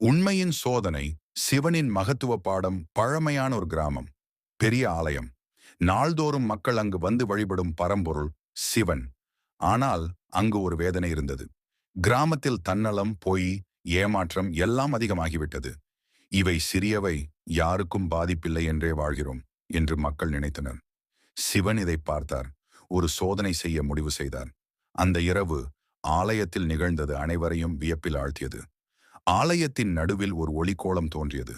உண்மையின் சோதனை சிவனின் மகத்துவ பாடம் பழமையான ஒரு கிராமம் பெரிய ஆலயம். நாள்தோறும் மக்கள் அங்கு வந்து வழிபடும் பரம்பொருள் சிவன். ஆனால் அங்கு ஒரு வேதனை இருந்தது. கிராமத்தில் தன்னலம் பொய் ஏமாற்றம் எல்லாம் அதிகமாகிவிட்டது. இவை சிறியவை யாருக்கும் பாதிப்பில்லை என்றே வாழ்கிறோம் என்று மக்கள் நினைத்தனர். சிவன் இதை பார்த்தார். ஒரு சோதனை செய்ய முடிவு செய்தார். அந்த இரவு ஆலயத்தில் நிகழ்ந்தது அனைவரையும் வியப்பில் ஆழ்த்தியது. ஆலயத்தின் நடுவில் ஒரு ஒளிக்கோளம் தோன்றியது.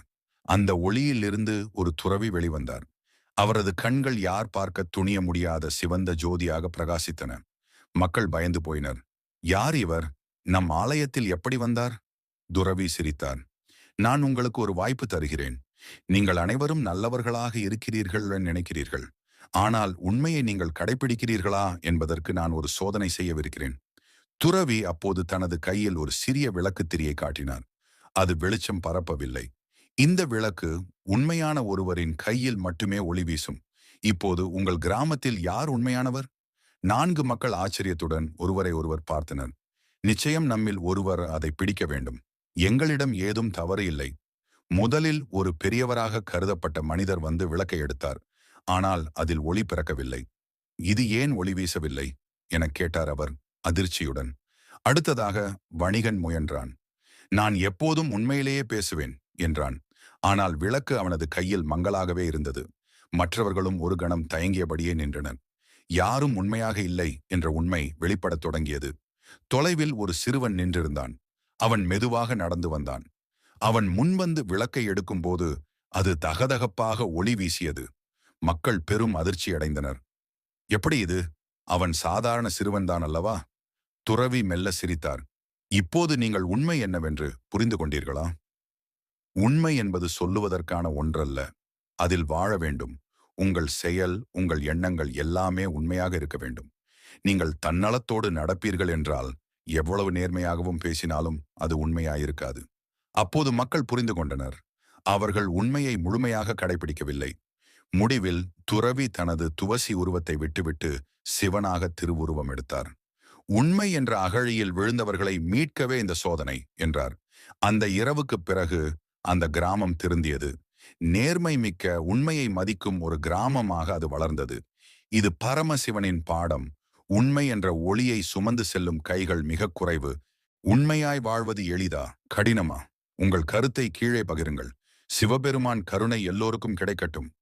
அந்த ஒளியிலிருந்து ஒரு துறவி வெளிவந்தார். அவரது கண்கள் யார் பார்க்க துணிய முடியாத சிவந்த ஜோதியாக பிரகாசித்தன. மக்கள் பயந்து போயினர். யார் இவர்? நம் ஆலயத்தில் எப்படி வந்தார்? துறவி சிரித்தார். நான் உங்களுக்கு ஒரு வாய்ப்பு தருகிறேன். நீங்கள் அனைவரும் நல்லவர்களாக இருக்கிறீர்கள் நினைக்கிறீர்கள். ஆனால் உண்மையை நீங்கள் கடைபிடிக்கிறீர்களா என்பதற்கு நான் ஒரு சோதனை செய்யவிருக்கிறேன். துறவி அப்போது தனது கையில் ஒரு சிறிய விளக்குத்திரியை காட்டினார் அது வெளிச்சம் பரப்பவில்லை. இந்த விளக்கு உண்மையான ஒருவரின் கையில் மட்டுமே ஒளி வீசும். இப்போது உங்கள் கிராமத்தில் யார் உண்மையானவர்? நான்கு மக்கள் ஆச்சரியத்துடன் ஒருவரை ஒருவர் பார்த்தனர். நிச்சயம் நம்மில் ஒருவர் அதை பிடிக்க வேண்டும். எங்களிடம் ஏதும் தவறு இல்லை. முதலில் ஒரு பெரியவராக கருதப்பட்ட மனிதர் வந்து விளக்கை எடுத்தார். ஆனால் அதில் ஒளி பிறக்கவில்லை. இது ஏன் ஒளி வீசவில்லை? எனக் கேட்டார் அவர். அதிர்ச்சியுடன். அடுத்ததாக வணிகன் முயன்றான். நான் எப்போதும் உண்மையிலேயே பேசுவேன் என்றான். ஆனால் விளக்கு அவனது கையில் மங்களாகவே இருந்தது. மற்றவர்களும் ஒரு கணம் தயங்கியபடியே நின்றனர். யாரும் உண்மையாக இல்லை என்ற உண்மை வெளிப்படத் தொடங்கியது. தொலைவில் ஒரு சிறுவன் நின்றிருந்தான். அவன் மெதுவாக நடந்து வந்தான். அவன் முன்வந்து விளக்கை எடுக்கும்போது அது தகதகப்பாக ஒளி வீசியது. மக்கள் பெரும் அதிர்ச்சி அடைந்தனர் எப்படி இது? அவன் சாதாரண சிறுவன்தான் அல்லவா? துறவி மெல்ல சிரித்தார். இப்போது நீங்கள் உண்மை என்னவென்று புரிந்து கொண்டீர்களா உண்மை என்பது சொல்லுவதற்கான ஒன்றல்ல. அதில் வாழ வேண்டும். உங்கள் செயல் உங்கள் எண்ணங்கள் எல்லாமே உண்மையாக இருக்க வேண்டும். நீங்கள் தன்னலத்தோடு நடப்பீர்கள் என்றால் எவ்வளவு நேர்மையாகவும் பேசினாலும் அது உண்மையாயிருக்காது. அப்போது மக்கள் புரிந்து கொண்டனர் அவர்கள் உண்மையை முழுமையாக கடைபிடிக்கவில்லை முடிவில் துறவி தனது துவசி உருவத்தை விட்டுவிட்டு சிவனாக திருவுருவம் எடுத்தார். உண்மை என்ற அகழியில் விழுந்தவர்களை மீட்கவே இந்த சோதனை என்றார். அந்த இரவுக்குப் பிறகு அந்த கிராமம் திருந்தியது நேர்மை மிக்க உண்மையை மதிக்கும் ஒரு கிராமமாக அது வளர்ந்தது. இது பரமசிவனின் பாடம். உண்மை என்ற ஒளியை சுமந்து செல்லும் கைகள் மிக குறைவு. உண்மையாய் வாழ்வது எளிதா? கடினமா? உங்கள் கருத்தை கீழே பகிருங்கள். சிவபெருமான் கருணை எல்லோருக்கும் கிடைக்கட்டும்.